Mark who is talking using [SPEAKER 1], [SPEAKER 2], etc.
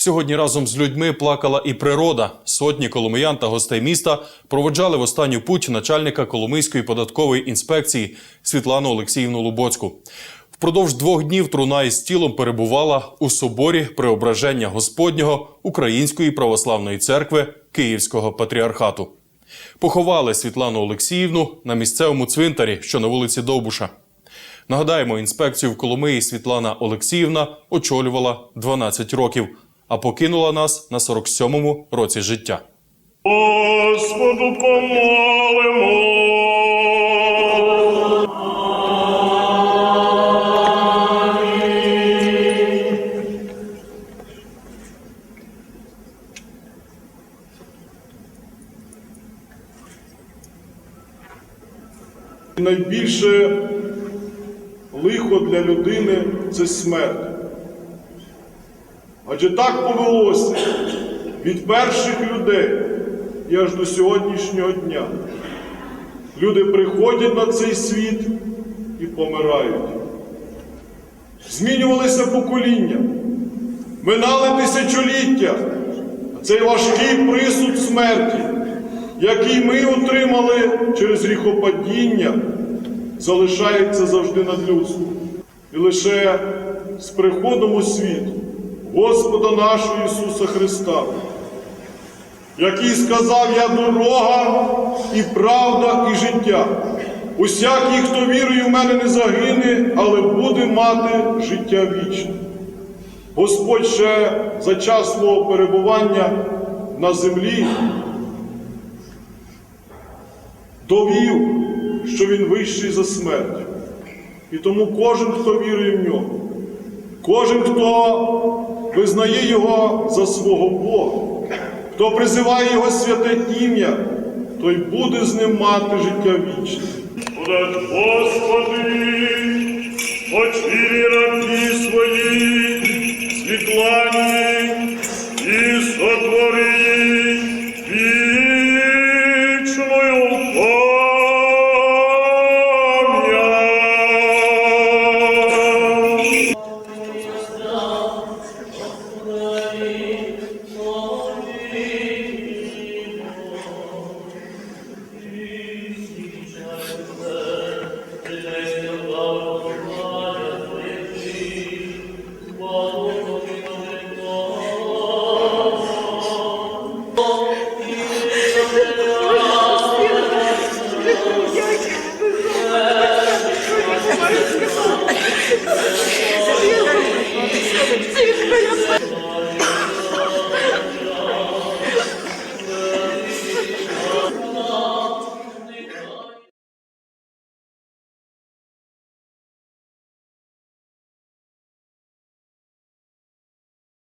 [SPEAKER 1] Сьогодні разом з людьми плакала і природа. Сотні коломиян та гостей міста проводжали в останню путь начальника Коломийської податкової інспекції Світлану Олексіївну Лубоцьку. Впродовж двох днів труна із тілом перебувала у соборі Преображення Господнього Української православної церкви Київського патріархату. Поховали Світлану Олексіївну на місцевому цвинтарі, що на вулиці Довбуша. Нагадаємо, інспекцію в Коломиї Світлана Олексіївна очолювала 12 років, а покинула нас на 47-му році життя.
[SPEAKER 2] Господу помолимо.
[SPEAKER 3] Найбільше лихо для людини це смерть. Адже так повелося від перших людей і аж до сьогоднішнього дня. Люди приходять на цей світ і помирають. Змінювалися покоління, минали тисячоліття. Цей важкий присуд смерті, який ми отримали через гріхопадіння, залишається завжди над людством. І лише з приходом у світ Господа нашого Ісуса Христа, який сказав, я дорога і правда, і життя. Усякий, хто вірує в мене, не загине, але буде мати життя вічне. Господь ще за час свого перебування на землі довів, що він вищий за смерть. І тому кожен, хто вірує в нього, кожен, хто визнає його за свого Бога, хто призиває Його святе ім'я, той буде з ним мати життя вічне.
[SPEAKER 2] Подать Господи, очі рабі свої, Світлані